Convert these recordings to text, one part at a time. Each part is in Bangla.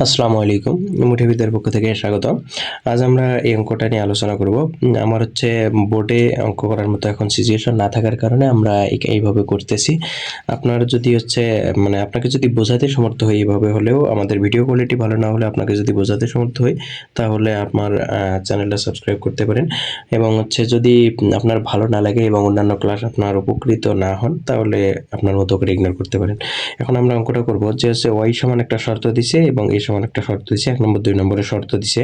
আসসালামু আলাইকুম। মুঠিবিদ্যার পক্ষ থেকে স্বাগত। আজ আমরা এই অঙ্কটা নিয়ে আলোচনা করব। আমার হচ্ছে বোর্ডে অঙ্ক করার মতো এখন সিচুয়েশন না থাকার কারণে আমরা এই- এইভাবে করতেছি। আপনার যদি হচ্ছে মানে আপনাকে যদি বোঝাতে সমর্থ হই এইভাবে হলেও, আমাদের ভিডিও কোয়ালিটি ভালো না হলে আপনাকে যদি বোঝাতে সমর্থ হই, তাহলে আপনার চ্যানেলটা সাবস্ক্রাইব করতে পারেন। এবং হচ্ছে যদি আপনার ভালো না লাগে এবং অন্যান্য ক্লাস আপনার উপকৃত না হন, তাহলে আপনার মতো করে ইগনোর করতে পারেন। এখন আমরা অঙ্কটা করব। যে হচ্ছে ওয়াই সমান একটা শর্ত দিছে এবং এ সমান একটা শর্ত দিছে এক নম্বর, দুই নম্বরের শর্ত দিছে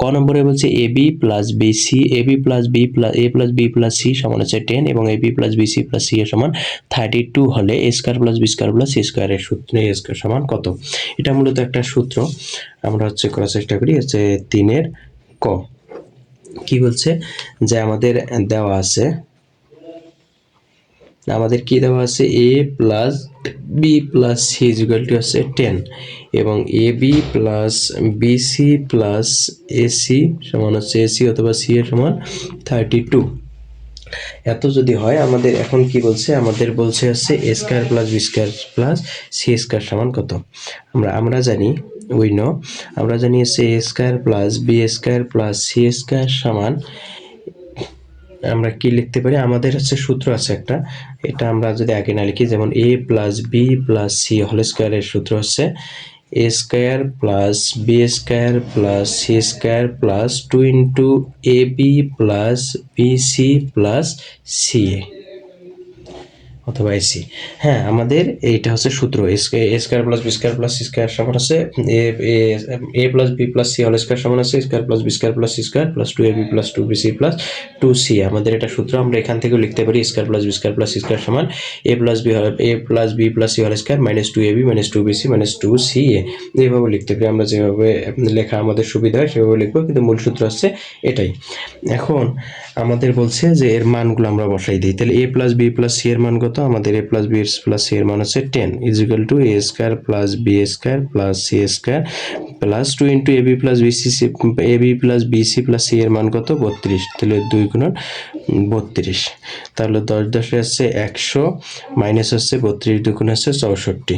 ক নম্বরে বলছে A, B plus B, C. A, B plus B plus A plus B plus C সমান হচ্ছে টেন এবং A, B plus B, C plus C এর সমান থার্টি টু হলে A square plus B square plus C স্কোয়ারের সূত্র, এ স্কোয়ার সমান কত? এটা মূলত একটা সূত্র। আমরা হচ্ছে করার চেষ্টা করি হচ্ছে তিনের ক। কি বলছে? যে আমাদের দেওয়া আছে আমাদের কি দেওয়া আছে? A plus B plus C is equal to আছে টেন এবং A B plus BC plus AC সমান হচ্ছে এসি অথবা সি এর সমান থার্টি টু এত যদি হয়, আমাদের এখন কি বলছে? আমাদের বলছে হচ্ছে A square plus B square plus C square সমান কত? আমরা আমরা জানি উই নো আমরা জানি হচ্ছে A square plus B square plus C square সমান আমরা কি লিখতে পারি? আমাদের হচ্ছে সূত্র আছে একটা। এটা আমরা যদি আগে না লিখি, যেমন A plus B plus C whole স্কোয়ারের সূত্র হচ্ছে A square plus B square plus C square plus two into A B plus B C plus C A অথবা এসি। হ্যাঁ আমাদের এইটা হচ্ছে সূত্র। A square plus B square plus C square সমান আছে A plus B plus C whole square সমান আছে square plus B square plus C square plus two A B plus two B C plus two C আমাদের এটা সূত্র আমরা এখান থেকেও লিখতে পারি square plus B square plus C square সমান A plus B A plus B plus C whole square minus two A B minus two B C minus two C A এইভাবে লিখতে পারি আমরা যেভাবে লেখা আমাদের সুবিধা হয় সেভাবে লিখব, কিন্তু মূল সূত্র হচ্ছে এটাই। এখন আমাদের বলছে যে এর মানগুলো আমরা বসাই দিই। তাহলে A plus B plus C এর মান আমাদের A plus B S plus C এর মান হচ্ছে ten is equal to A square plus B square plus C square plus two into A B plus B C C A B plus B C plus C এর মান কত? বত্রিশ। তাহলে দুই গুণ বত্রিশ। তাহলে দশ দশে হচ্ছে একশো মাইনাস হচ্ছে বত্রিশ দুগুণ হচ্ছে চৌষট্টি।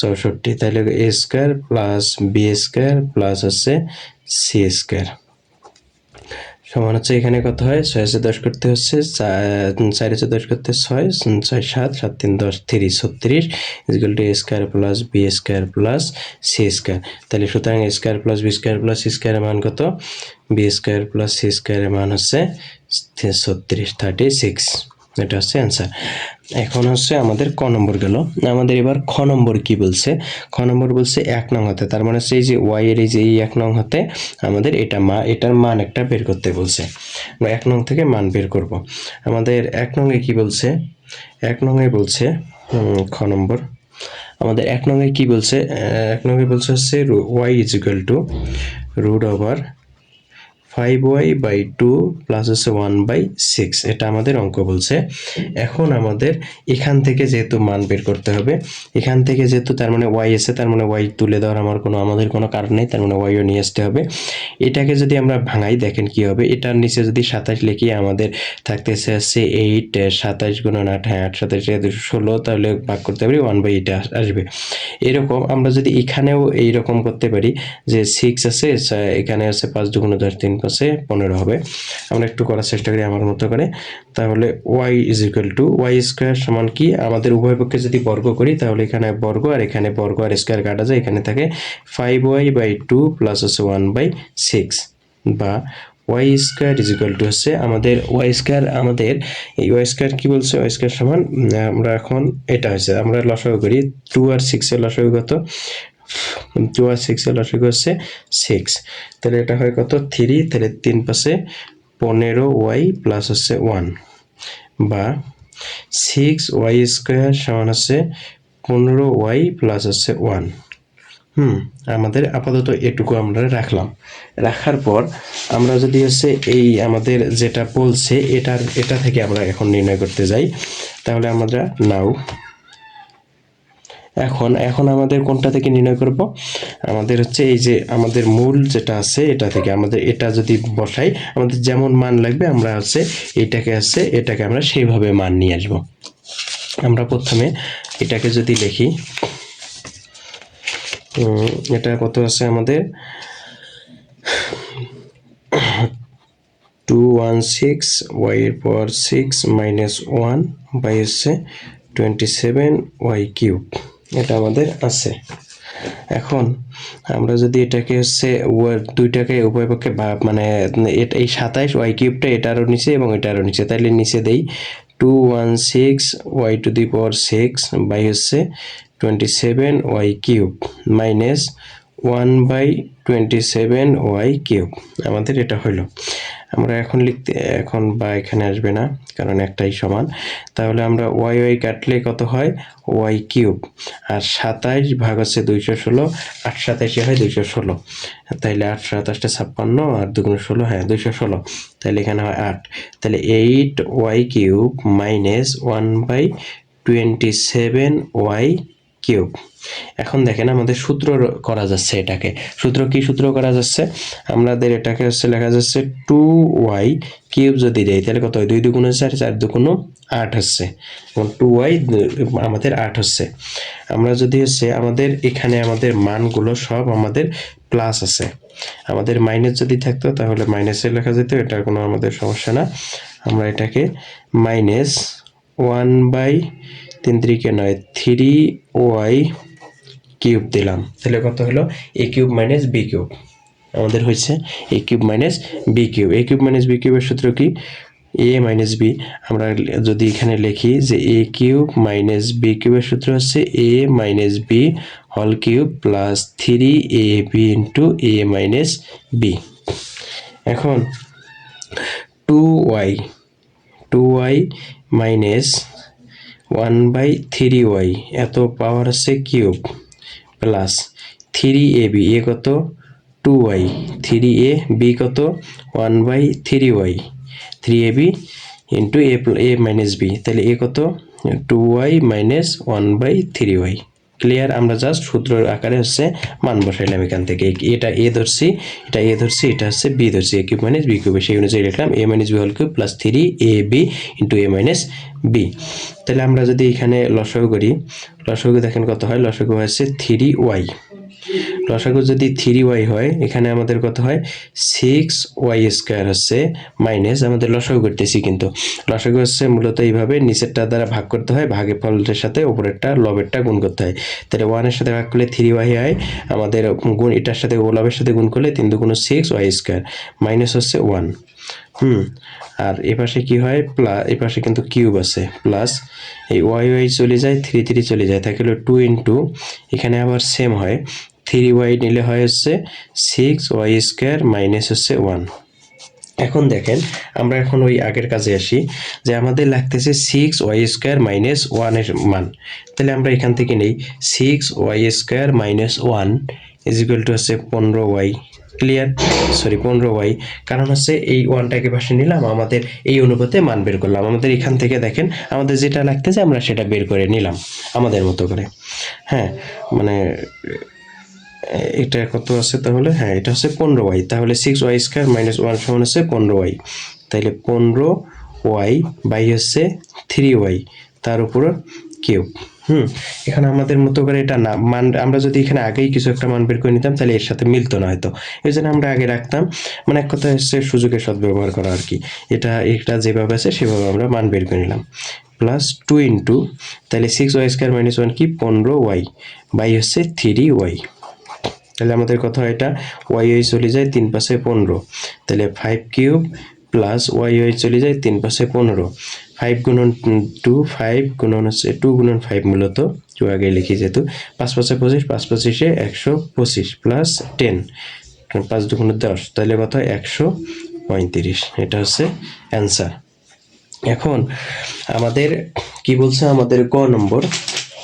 চৌষট্টি, তাহলে A square plus B square plus হচ্ছে সি স্কোয়ার সমান হচ্ছে এখানে কত হয়? ছয় হাজার দশ করতে হচ্ছে চার হাজার দশ করতে ছয় ছয় সাত সাত তিন দশ, তিরিশ, ছত্রিশ is equal to square plus B square plus C square তাহলে সুতরাং square plus B square plus C square মান কত? বি স্কোয়ার প্লাস সি স্কোয়ারের মান হচ্ছে ছত্রিশ থার্টি সিক্স এটা হচ্ছে অ্যান্সার এখন হচ্ছে আমাদের ক নম্বর গেল। আমাদের এবার খ নম্বর কি বলছে? খ নম্বর বলছে এক নং হাতে। তার মানে হচ্ছে এই যে ওয়াই এর এই যে এই এক নং হাতে আমাদের এটা মা, এটার মান একটা বের করতে বলছে। আমরা এক নং থেকে মান বের করব। আমাদের এক নংয়ে কি বলছে? এক নংয়ে বলছে খ নম্বর। আমাদের এক নংয়ে কি বলছে? এক নংয়ে বলছে হচ্ছে Y is equal to root over five Y by two plus হচ্ছে ওয়ান বাই সিক্স এটা আমাদের অঙ্ক বলছে। এখন আমাদের এখান থেকে যেহেতু মান বের করতে হবে, এখান থেকে যেহেতু তার মানে ওয়াই এসে তার মানে ওয়াই তুলে দেওয়ার আমার কোনো, আমাদের কোনো কারণ নেই, তার মানে ওয়াইও নিয়ে আসতে হবে। এটাকে যদি আমরা ভাঙাই, দেখেন কি হবে, এটার নিচে যদি সাতাশ লিখি, আমাদের থাকতেছে হচ্ছে এইট সাতাশ গুণন আট হ্যাঁ আট সাতাশ দুশো ষোলো, তাহলে ভাগ করতে পারি ওয়ান বাই এইট আসবে। এরকম আমরা যদি এখানেও এইরকম করতে পারি, যে সিক্স আছে এখানে আছে পাঁচ দুগুণ দশ তিন পাশে পনেরো হবে। আমরা একটু করার চেষ্টা করি আমার মতো করে। তাহলে Y is equal to Y square সমান কি? আমাদের উভয় পক্ষে যদি বর্গ করি, তাহলে এখানে বর্গ আর এখানে বর্গ আর স্কোয়ার কাটা যায়। এখানে থাকে five Y by two plus হচ্ছে ওয়ান বাই সিক্স বা Y square is equal to হচ্ছে আমাদের ওয়াই স্কোয়ার আমাদের এই ওয়াই স্কোয়ার কী বলছে? ওয়াই স্কোয়ার সমান আমরা এখন এটা হয়েছে আমরা লসাগু করি টু আর সিক্সের লসাগু কত? টু আর সিক্সের লসাগু হচ্ছে সিক্স তাহলে এটা হয় কত? থ্রি তাহলে তিন পাশে পনেরো ওয়াই প্লাস হচ্ছে ওয়ান বা সিক্স ওয়াই স্কোয়ার সমান হচ্ছে পনেরো ওয়াই প্লাস হচ্ছে ওয়ান হুম, আমাদের আপাতত এটুকু আমরা রাখলাম। রাখার পর আমরা যদি হচ্ছে এই আমাদের যেটা বলছে, এটার, এটা থেকে আমরা এখন নির্ণয় করতে যাই। তাহলে আমরা নাও এখন এখন আমাদের কোনটা থেকে নির্ণয় করব? আমাদের হচ্ছে এই যে আমাদের মূল যেটা আছে, এটা থেকে আমাদের, এটা যদি বসাই, আমাদের যেমন মান লাগবে, আমরা হচ্ছে এটাকে আছে এটাকে আমরা সেইভাবে মান নিয়ে আসব। আমরা প্রথমে এটাকে যদি লিখি এটা কত আছে আমাদের? টু ওয়ান সিক্স, ওয়াই এর power six minus one by হচ্ছে টোয়েন্টি সেভেন ওয়াই কিউব। এটা আমাদের আছে। এখন আমরা যদি এটাকে হচ্ছে দুইটাকে উভয় পক্ষে মানে এই সাতাইশ ওয়াই কিউবটা এটারও নিচে এবং এটারও নিচে। তাহলে নিচে দেই two one six Y to the power six by হচ্ছে twenty seven Y cube minus one by twenty seven Y cube আমাদের এটা হলো আমরা এখন লিখতে, এখন বা এখানে আসবে না, কারণ একটাই সমান। তাহলে আমরা ওয়াই ওয়াই কাটলে কত হয়? Y cube. আর সাতাইশ ভাগ হচ্ছে দুইশো ষোলো, আট সাতাইশে হয় দুইশো ষোলো। তাইলে আট, সাতাশটা ছাপ্পান্ন আর দুগুণ ষোলো হ্যাঁ দুইশো ষোলো। তাহলে এখানে হয় আট। তাহলে eight Y cube minus one by twenty seven Y cube. এখন দেখেন আমাদের সূত্র করা যাচ্ছে এটাকে। সূত্র কি সূত্র করা যাচ্ছে? আমাদের এটাকে হচ্ছে লেখা যাচ্ছে টু ওয়াই কিউব যদি দেয়, তাহলে কত হয়? দুই দুগুণ চার চার দুগুণ আট হচ্ছে। এবং টু ওয়াই আমাদের আট হচ্ছে। আমরা যদি হচ্ছে আমাদের এখানে আমাদের মানগুলো সব আমাদের প্লাস আছে। আমাদের মাইনাস যদি থাকতো, তাহলে মাইনাসে লেখা যেত এটা কোনো আমাদের সমস্যা না। আমরা এটাকে মাইনাস ওয়ান বাই তিন তিরিকে নয় থ্রি ওয়াই কিউব দিলাম। তাহলে কত হলো? A cube minus B cube. আমাদের হয়েছে A cube minus B cube. A cube minus B কিউবের সূত্র কি? এ মাইনাস বি আমরা যদি এখানে লিখি যে এ কিউব মাইনাস বি কিউবের সূত্র হচ্ছে A minus B whole cube plus three A B into A minus B এখন two Y two Y minus one by three Y এত পাওয়ার আছে cube. Plus three A B, A কত? Two Y. Three A, B কত? One by three Y. Three A B into A A minus B. তাহলে এ কত? Two Y minus one by three Y. Clear আমরা জাস্ট সূত্র আকারে হচ্ছে মান বসাইলাম এখান থেকে। এটা এ ধরছি, এটা এ ধরছি, এটা হচ্ছে বি ধরছি। এ মাইনাস বি কিউব, সেই অনুযায়ী লিখলাম A minus B whole cube plus three A B into A minus B তাহলে আমরা যদি এখানে লসাগু করি, লসাগু দেখেন কত হয়? লসাগু হচ্ছে থ্রি ওয়াই লসাগু যদি থ্রি ওয়াই হয়, এখানে আমাদের কত হয়? সিক্স ওয়াই স্কোয়ার হচ্ছে মাইনাস আমাদের লসাগু করতেছি কিন্তু। লসাগু হচ্ছে মূলত এইভাবে নিচেরটা দ্বারা ভাগ করতে হয় ভাগে ফলের সাথে উপরেরটা, লবেরটা গুণ করতে হয়। তাহলে ওয়ানের সাথে ভাগ করলে থ্রি ওয়াই হয়, আমাদের গুণ, এটার সাথে ও লবের সাথে গুণ করলে তিন দুগুণ সিক্স ওয়াই স্কোয়ার মাইনাস হচ্ছে ওয়ান হুম, আর এপাশে কি হয়? প্লাস এপাশে কিন্তু কিউব আছে প্লাস এই ওয়াই ওয়াই চলে যায় থ্রি থ্রি চলে যায়, তাকে হলো টু ইন্টু এখানে আবার সেম হয়। থ্রি ওয়াই নিলে হয় হচ্ছে সিক্স ওয়াই স্কোয়ার মাইনাস হচ্ছে ওয়ান। এখন দেখেন, আমরা এখন ওই আগের কাজে আসি যে আমাদের লাগতেছে সিক্স ওয়াই স্কোয়ার মাইনাস ওয়ানের মান। তাহলে আমরা এখান থেকে নেই, six Y square minus one is equal to হচ্ছে পনেরো ওয়াই, ক্লিয়ার? সরি, পনেরো ওয়াই, কারণ হচ্ছে এই ওয়ানটাকে পাশে নিলাম, আমাদের এই অনুপাতে মান বের করলাম। আমাদের এখান থেকে দেখেন, আমাদের যেটা লাগতেছে আমরা সেটা বের করে নিলাম, আমাদের মতো করে। হ্যাঁ মানে এটা কত আছে তাহলে? হ্যাঁ এটা হচ্ছে পনেরো ওয়াই। তাহলে six Y square minus one সমান হচ্ছে পনেরো ওয়াই। তাহলে পনেরো ওয়াই বাই হচ্ছে থ্রি ওয়াই, তার উপর কিউব। হুম, এখানে আমাদের মতো করে এটা না, মান, আমরা যদি এখানে আগেই কিছু একটা মান বের করে নিতাম, তাহলে এর সাথে মিলতো না হয়তো। এই জন্য আমরা আগে রাখতাম। মানে এক কথা হচ্ছে সুযোগের সদ্ব্যবহার করা আর কি। এটা এটা যেভাবে আছে, সেভাবে আমরা মান বের করে নিলাম। প্লাস টু ইন্টু তাহলে six Y square minus one কি? পনেরো ওয়াই বাই হচ্ছে থ্রি ওয়াই। তাহলে আমাদের কথা এটা ওয়াই ওয়াই চলে যায় তিন পাশে পনেরো। তাহলে five cube plus Y Y চলে যায় তিন পাশে পনেরো। ফাইভ গুণন টু ফাইভ গুণন হচ্ছে টু গুণন ফাইভ মূলত টু আগে লিখি যেহেতু, পাঁচ পাঁচে পঁচিশ, পাঁচ পঁচিশে একশো পঁচিশ প্লাস টেন পাঁচ দুগুণ দশ, তাহলে হয়? একশো পঁয়ত্রিশ। এটা হচ্ছে অ্যান্সার এখন আমাদের কি বলছে? আমাদের ক নম্বর।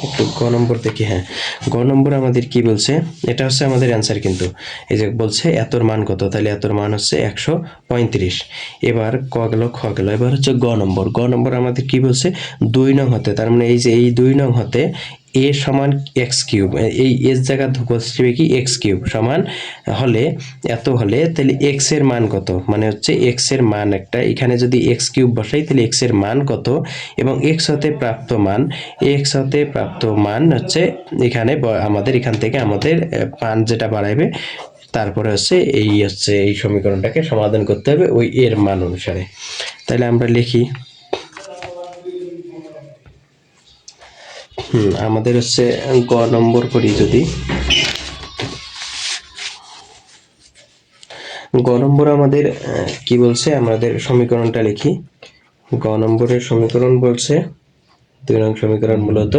একটু গ নম্বর দেখি হ্যাঁ। গ নম্বর আমাদের কি বলছে? এটা হচ্ছে আমাদের অ্যান্সার কিন্তু। এই যে বলছে, এতর মান কত? তাহলে এতর মান হচ্ছে একশো পঁয়ত্রিশ। এবার ক গেল, খ গেল। এবার হচ্ছে গ নম্বর। গ নম্বর আমাদের কি বলছে? দুই নং হতে। তার মানে এই যে এই দুই নং হতে এ সমান এক্স কিউব। এই এস জায়গা বসবে কি? এক্স কিউব সমান হলে, এত হলে, তাহলে এক্সের মান কত? মানে হচ্ছে এক্সের মান একটা। এখানে যদি এক্স কিউব বসাই, তাহলে এক্সের মান কত? এবং এক্স হতে প্রাপ্ত মান এক্স হতে প্রাপ্ত মান হচ্ছে এখানে আমাদের এখান থেকে আমাদের মান যেটা বাড়াইবে, তারপরে হচ্ছে এই হচ্ছে এই সমীকরণটাকে সমাধান করতে হবে ওই এর মান অনুসারে। তাহলে আমরা লিখি হুম, আমাদের হচ্ছে গ নম্বর করি যদি। গ নম্বর আমাদের কি বলছে? আমাদের সমীকরণটা লিখি। গ নম্বরের সমীকরণ বলছে, দুই নং সমীকরণ মূলত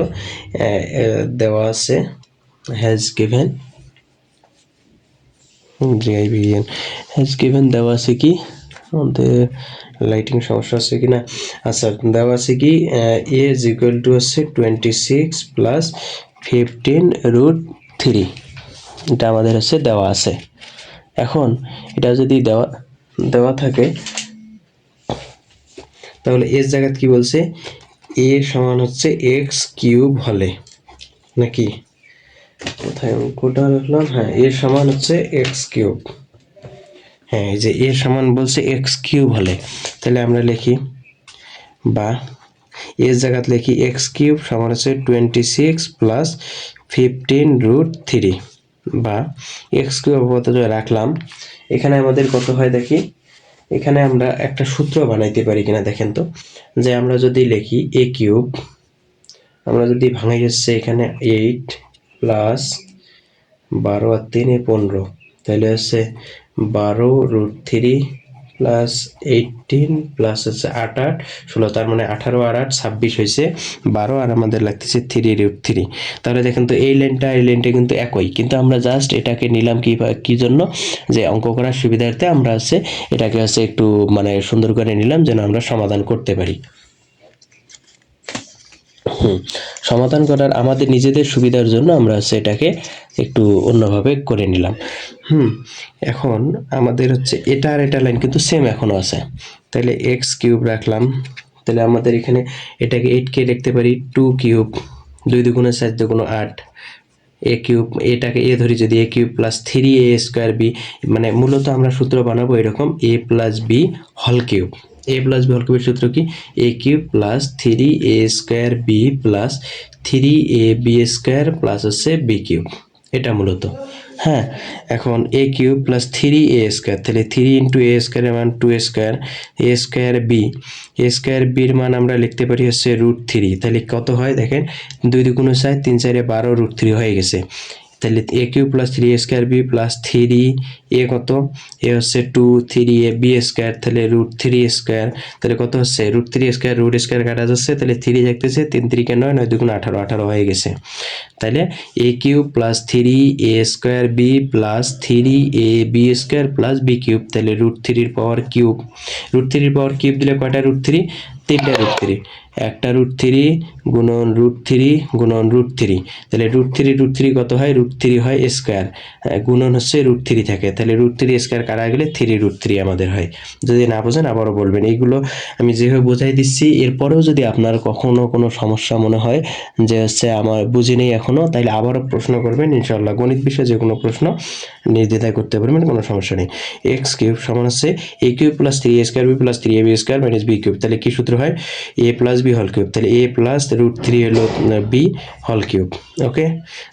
দেওয়া আছে হ্যাজ গিভেন হ্যাজ গিভেন দেওয়া আছে কি? আমাদের লাইটিং সমস্যা আছে কি না আচ্ছা দেওয়া আছে কি, এ ইজ ইকুয়াল টু হচ্ছে twenty six plus fifteen root three এটা আমাদের হচ্ছে দেওয়া আছে। এখন, এটা যদি দেওয়া দেওয়া থাকে, তাহলে এর জায়গায় কি বলছে? এ সমান হচ্ছে এক্স কিউব হলে, নাকি? কোথায় অঙ্কটা রাখলাম? হ্যাঁ এ সমান হচ্ছে এক্স কিউব হ্যাঁ এই যে এ সমান বলছে এক্স কিউব হলে। তাহলে আমরা লিখি বা এর জায়গাতে লিখি এক্স কিউব সমান হচ্ছে twenty six plus fifteen root three বা এক্স কিউব আপাতত রাখলাম, এখানে আমাদের কত হয় দেখি? এখানে আমরা একটা সূত্র বানাইতে পারি কিনা দেখেন তো। যে আমরা যদি লিখি এ কিউব, আমরা যদি ভাঙাই হচ্ছে এখানে এইট প্লাস বারো আর তিনে পনেরো, তাহলে হচ্ছে বারো root three plus eighteen plus হচ্ছে আট আট, ষোলো, তার মানে আঠারো আর আট ছাব্বিশ হয়েছে। বারো আর আমাদের লাগতেছে থ্রি রুট থ্রি তাহলে দেখেন তো এই লেনটা এই লেনটা কিন্তু একই। কিন্তু আমরা জাস্ট এটাকে নিলাম কি কি জন্য? যে অঙ্ক করার সুবিধার্থে আমরা হচ্ছে এটাকে হচ্ছে একটু মানে সুন্দর করে নিলাম যেন আমরা সমাধান করতে পারি। হুম, সমাধান করার আমাদের নিজেদের সুবিধার জন্য আমরা এটাকে একটু অন্যভাবে করে নিলাম। হুম, এখন আমাদের হচ্ছে এটা আর এটা লাইন কিন্তু সেম এখনও আছে। তাহলে এক্স কিউব রাখলাম। তাহলে আমাদের এখানে এটাকে এইট কে লিখতে পারি টু কিউব দুই দুগুণের সাইজ দুগুণ আট। এ কিউব এটাকে এ ধরি যদি A cube plus three A square B মানে মূলত আমরা সূত্র বানাবো এরকম A plus B whole cube A plus B whole কিউবের সূত্র কি? A cube plus three A square B plus three A B square plus হচ্ছে বি কিউব এটা মূলত। হ্যাঁ এখন A cube plus three A square তাহলে থ্রি ইন্টু এ স্কোয়ারের মান two square A square B A square বির মান আমরা লিখতে পারি হচ্ছে রুট থ্রি তাহলে কত হয় দেখেন? দুই দুগুণ চার, তিন চারে বারো রুট থ্রি হয়ে গেছে। তাহলে A cube plus three A square B plus three A কত? এ হচ্ছে two three A B square, তাহলে রুট থ্রি স্কোয়ার। তাহলে কত হচ্ছে? Root three square, root square কাটা যাচ্ছে, তাহলে থ্রি দেখতেছে তিন তিরিকে নয় নয় দুগুণ আঠারো আঠারো হয়ে গেছে। তাহলে A cube plus three A square B plus three A B square plus B cube, তাহলে রুট থ্রির পাওয়ার কিউব। রুট থ্রির পাওয়ার কিউব দিলে কয়টা রুট থ্রি? তিনটা রুট থ্রি। একটা রুট থ্রি গুণন রুট থ্রি গুণন রুট থ্রি তাহলে রুট থ্রি রুট থ্রি কত হয়? রুট থ্রি হয় স্কোয়ার গুণন হচ্ছে রুট থ্রি থাকে। তাহলে রুট থ্রি স্কোয়ার কারা গেলে? থ্রি রুট থ্রি আমাদের হয়। যদি না বোঝেন, আবারও বলবেন। এইগুলো আমি যেভাবে বোঝাই দিচ্ছি, এরপরেও যদি আপনার কখনো কোনো সমস্যা মনে হয় যে হচ্ছে আমার বুঝি নেই এখনও তাহলে আবারও প্রশ্ন করবেন। ইনশাল্লাহ গণিত বিষয়ে যে কোনো প্রশ্ন নির্দ্বিধায় করতে পারবেন, কোনো সমস্যা নেই। এক্স কিউব সমান হচ্ছে A cube plus three A square B plus three A B square minus B cube তাহলে কি সূত্র হয়? A plus B whole cube. তাহলে এ প্লাস রুট থ্রি হলো বি হল কিউব, ওকে?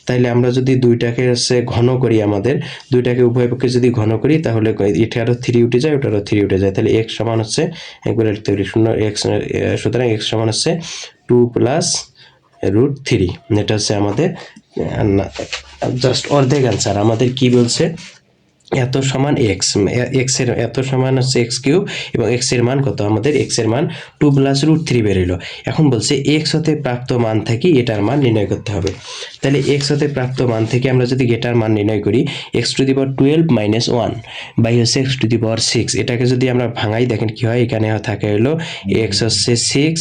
তাহলে আমরা যদি দুইটাকে হচ্ছে ঘন করি আমাদের, দুইটাকে উভয় পক্ষে যদি ঘন করি, তাহলে এটারও থ্রি উঠে যায় ওটারও থ্রি উঠে যায়। তাহলে এক্স সমান হচ্ছে একবার লিখতে শূন্য এক্স সুতরাং এক্স সমান হচ্ছে টু প্লাস রুট থ্রি এটা হচ্ছে আমাদের জাস্ট অর্ধেক অ্যান্সার আমাদের কি বলছে? এত সমান এক্স এক্সের, এত সমান হচ্ছে এক্স কিউব এবং এক্সের মান কত? আমাদের এক্সের মান টু প্লাস রুট থ্রি বেরোলো। এখন বলছে এক্স হতে প্রাপ্ত মান থেকে এটার মান নির্ণয় করতে হবে। তাহলে এক্স হতে প্রাপ্ত মান থেকে আমরা যদি এটার মান নির্ণয় করি X to the power twelve minus one by হচ্ছে X to the power six এটাকে যদি আমরা ভাঙাই, দেখেন কি হয়? এখানে থাকে হলো এক্স হচ্ছে সিক্স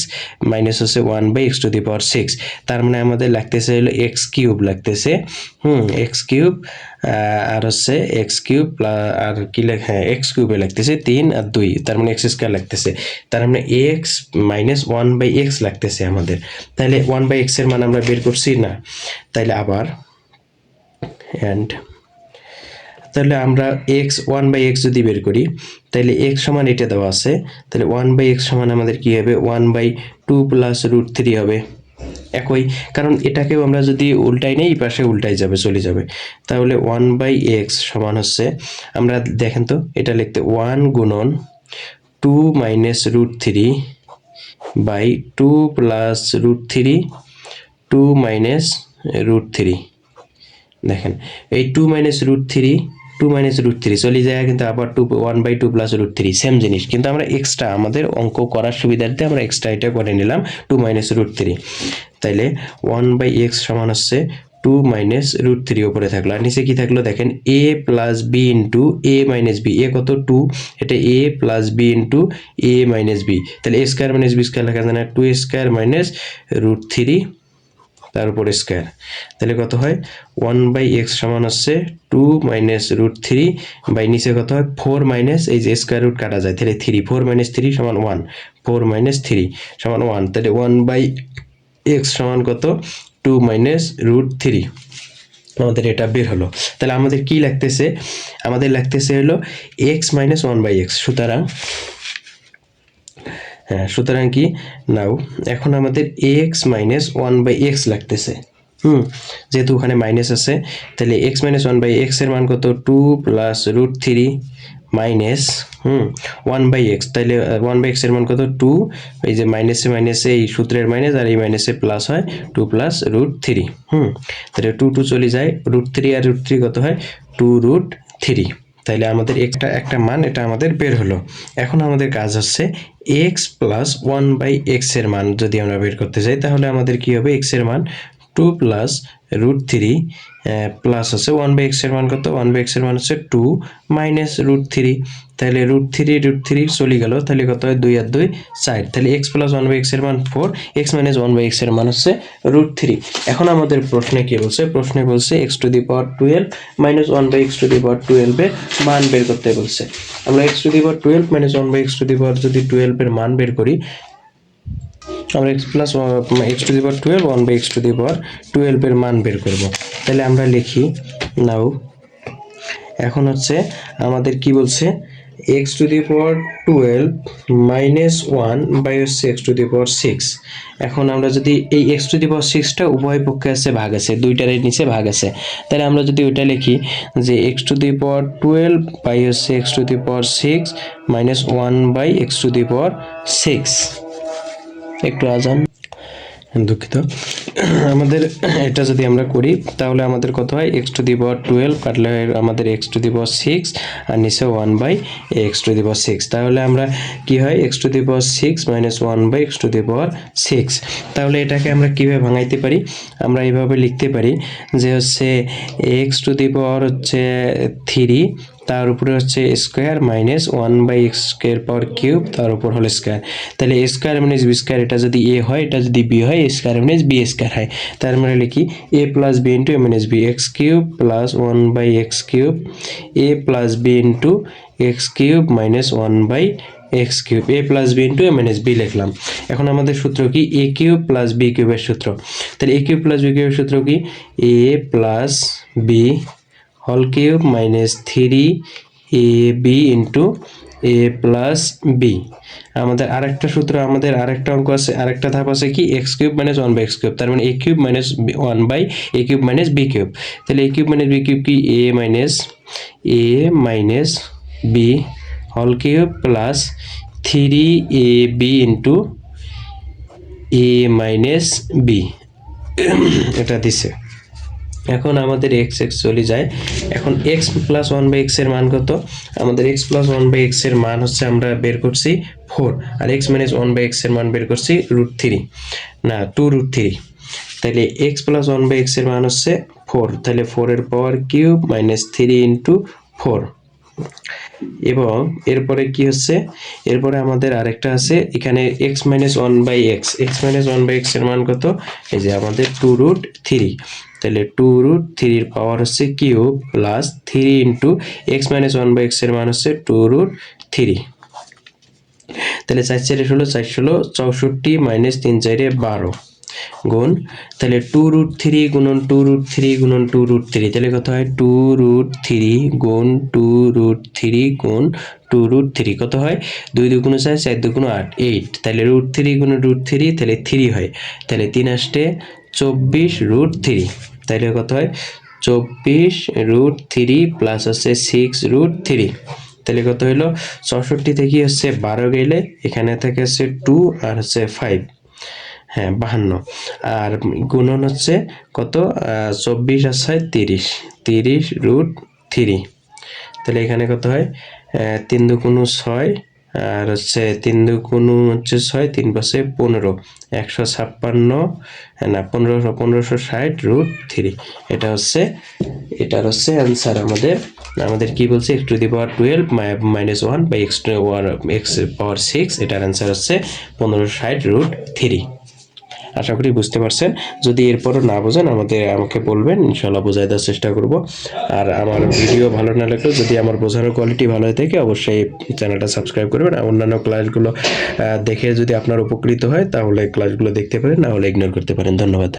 মাইনাস হচ্ছে one by X to the power six তার মানে আমাদের লাগতেছে হলো এক্স কিউব লাগতেছে। হুম এক্স কিউব আর হচ্ছে এক্স কিউব আর কি হ্যাঁ এক্স কিউবে লাগতেছে তিন আর দুই, তার মানে এক্স স্কোয়ার লাগতেছে। তার মানে X minus one by X লাগতেছে আমাদের। তাহলে ওয়ান বাই এক্সের মান আমরা বের করছি না। তাইলে আবার অ্যান্ড তাহলে আমরা এক্স ওয়ান বাই এক্স যদি বের করি, তাহলে এক্স সমান এটা দেওয়া আছে। তাহলে ওয়ান বাই এক্স সমান আমাদের কি হবে? One by two plus root three হবে। একই। কারণ এটাকেও আমরা যদি উল্টাই নেই পাশে উল্টাই যাবে, চলে যাবে। তাহলে ওয়ান বাই এক্স সমান হচ্ছে, আমরা দেখেন তো, এটা লিখতে ওয়ান গুণন two minus root three by two plus root three two minus root three দেখেন, এই two minus root three two minus root three চলে যায় কিন্তু আবার two one by two plus root three same জিনিস। কিন্তু আমরা এক্সট্রা আমাদের অঙ্ক করার সুবিধার্থে আমরা এক্সট্রা এটা করে নিলাম টু মাইনাস রুট থ্রি তাইলে ওয়ান বাই এক্স সমান হচ্ছে টু মাইনাস রুট থ্রি ওপরে থাকল। আর নিচে কি থাকল? দেখেন A plus B into A minus B A কত? টু এটা A plus B into A minus B তাহলে A square minus B square লেখা যায় না। Two square minus root three তার উপর স্কোয়ার তাহলে কত হয়? ওয়ান বাই এক্স সমান হচ্ছে two minus root three by নিচে কত হয়? ফোর মাইনাস এই যে স্কোয়ার রুট কাটা যায়। তাহলে থ্রি ফোর মাইনাস থ্রি সমান ওয়ান ফোর মাইনাস থ্রি সমান ওয়ান তাহলে ওয়ান বাই এক্স সমান কত? টু মাইনাস রুট থ্রি আমাদের এটা বের হলো। তাহলে আমাদের কি লাগতেছে? আমাদের লাগতেছে হলো X minus one by X সুতরাং হ্যাঁ সুতরাং কি? নাও, এখন আমাদের X minus one by X লাগতেছে। হুম, যেহেতু ওখানে মাইনাস আছে, তাহলে এক্স মাইনাস ওয়ান বাই এক্সের মান কত? Two plus root three minus hmm one by X তাহলে ওয়ান বাই এক্সের মান কত? টু এই যে মাইনাসে মাইনাসে এই সূত্রের মাইনাস আর এই মাইনাসে প্লাস হয় টু প্লাস রুট থ্রি হুম, তাহলে টু টু চলে যায়। রুট থ্রি আর রুট থ্রি কত হয়? টু রুট থ্রি তাইলে আমাদের একটা একটা মান, এটা আমাদের বের হলো। এখন আমাদের কাজ হচ্ছে এক্স প্লাস ওয়ান বাই এক্সের মান যদি আমরা বের করতে চাই তাহলে আমাদের কি হবে? এক্সের মান two plus root three plus হচ্ছে ওয়ান বাই এক্সের মান কত? ওয়ান বাই এক্সের মান হচ্ছে টু মাইনাস রুট থ্রি তাহলে রুট থ্রি রুট থ্রি চলে গেল। তাহলে কত হয়? দুই আর দুই, চার। তাহলে এক্স প্লাস ওয়ান বাই এক্সের মান four X minus one by এক্সের মান হচ্ছে রুট থ্রি এখন আমাদের প্রশ্নে কী বলছে? প্রশ্নে বলছে X to the power twelve minus one by X to the power টুয়েলভের মান বের করতে বলছে। আমরা X to the power twelve minus one by X to the power যদি টুয়েলভের মান বের করি, আমরা X plus X to the power twelve one by X to the power টুয়েলভের মান বের করব। তাহলে আমরা লিখি নাও এখন হচ্ছে আমাদের কি বলছে? X to the power twelve minus one by হচ্ছে X to the power six এখন আমরা যদি এই এক্স টু দি পাওয়ার সিক্সটা উভয় পক্ষে আছে, ভাগ আছে, দুইটার নিচে ভাগ আছে, তাহলে আমরা যদি ওইটা লিখি যে X to the power twelve by হচ্ছে X to the power six minus one by X to the power six একটু আজান। দুঃখিত। আমাদের এটা যদি আমরা করি, তাহলে আমাদের কত হয়? X to the power twelve কাটলে আমাদের X to the power six আর নিচে one by X to the power six তাহলে আমরা কি হয়? X to the power six minus one by X to the power six তাহলে এটাকে আমরা কীভাবে ভাঙাইতে পারি? আমরা এইভাবে লিখতে পারি যে হচ্ছে এক্স টু দি পাওয়ার হচ্ছে থ্রি তার উপরে হচ্ছে square minus one by X square power cube, তার উপর হল স্কোয়ার। তাহলে A square minus B square, এটা যদি এ হয়, এটা যদি বি হয়, A square minus B square হয়। তার মানে লিখি A plus B into A minus B X cube plus one by X cube A plus B into X cube minus one by X cube A plus B into A minus B লিখলাম। এখন আমাদের সূত্র কি? এ কিউব প্লাস বি কিউবের সূত্র। তাহলে এ কিউব প্লাস বি কিউবের সূত্র কি? এ প্লাস বি হল cube minus three A B into A plus B আমাদের আরেকটা সূত্র, আমাদের আরেকটা অঙ্ক আছে, আরেকটা ধাপ আছে কি? X cube minus one by X cube তার মানে A cube minus one by A cube minus B cube তাহলে A cube minus B cube কি? A minus A minus B হল cube plus three A B into A minus B এটা দিছে। এখন আমাদের এক্স এক্স চলে যায়। এখন এক্স প্লাস ওয়ান বাই এক্সের মান কত? আমাদের এক্স প্লাস ওয়ান বাই এক্সের মান হচ্ছে আমরা বের করছি ফোর আর এক্স মাইনাস ওয়ান বাই এক্সের মান বের করছি রুট থ্রি না টু রুট থ্রি তাহলে এক্স প্লাস ওয়ান বাই এক্সের মান হচ্ছে ফোর তাহলে ফোরের power cube minus three into four এবং এরপরে কি হচ্ছে? এরপরে আমাদের আরেকটা আছে, এখানে X minus one by X X minus one by এক্সের মান কত? এই যে আমাদের টু রুট থ্রি তাহলে টু রুট থ্রির পাওয়ার হচ্ছে cube plus three into X minus one by এক্সের মান হচ্ছে টু রুট থ্রি তাহলে চার চারে ষোলো, চার ষোলো, চৌষট্টি মাইনাস তিন চারে বারো। গুণ, তাহলে টু রুট থ্রি গুণন টু রুট থ্রি গুণন টু রুট থ্রি তাহলে কত হয়? টু রুট থ্রি গুণ টু রুট থ্রি গুণ টু রুট থ্রি কত হয়? দুই দুগুণ চার চার দুগুণ আট এইট তাহলে রুট থ্রি গুণ রুট থ্রি তাহলে থ্রি হয়। তাহলে তিন আসতে চব্বিশ রুট থ্রি তাহলে কত হয়? চব্বিশ রুট থ্রি প্লাস হচ্ছে সিক্স রুট থ্রি তাহলে কত হলো চৌষট্টি থেকে হচ্ছে বারো গেলে এখানে থেকে হচ্ছে টু আর হচ্ছে ফাইভ হ্যাঁ বাহান্ন। আর গুণন হচ্ছে কত? চব্বিশ আর তিরিশ। তিরিশ রুট থ্রি তাহলে এখানে কত হয়? তিন দুগুণ ছয় আর হচ্ছে তিন দুগুণ হচ্ছে ছয় তিন পাশে পনেরো। একশো ছাপ্পান্ন হ্যাঁ, না পনেরোশো পনেরোশো ষাট রুট থ্রি এটা হচ্ছে এটার হচ্ছে অ্যান্সার আমাদের। আমাদের কি বলছে? X to the power twelve minus one by X to power X power six এটার অ্যান্সার হচ্ছে পনেরোশো ষাট রুট থ্রি আশা করি বুঝতে পারছেন। যদি এরপরও না বোঝেন, আমাদের, আমাকে বলবেন ইনশাল্লাহ বোঝাই দেওয়ার চেষ্টা করব। আর আমার ভিডিও ভালো না লাগলেও যদি আমার বোঝানোর কোয়ালিটি ভালো হয়ে থাকে, অবশ্যই চ্যানেলটা সাবস্ক্রাইব করবেন। আর অন্যান্য ক্লাসগুলো দেখে যদি আপনার উপকৃত হয়, তাহলে ক্লাসগুলো দেখতে পারেন, না হলে ইগনোর করতে পারেন। ধন্যবাদ।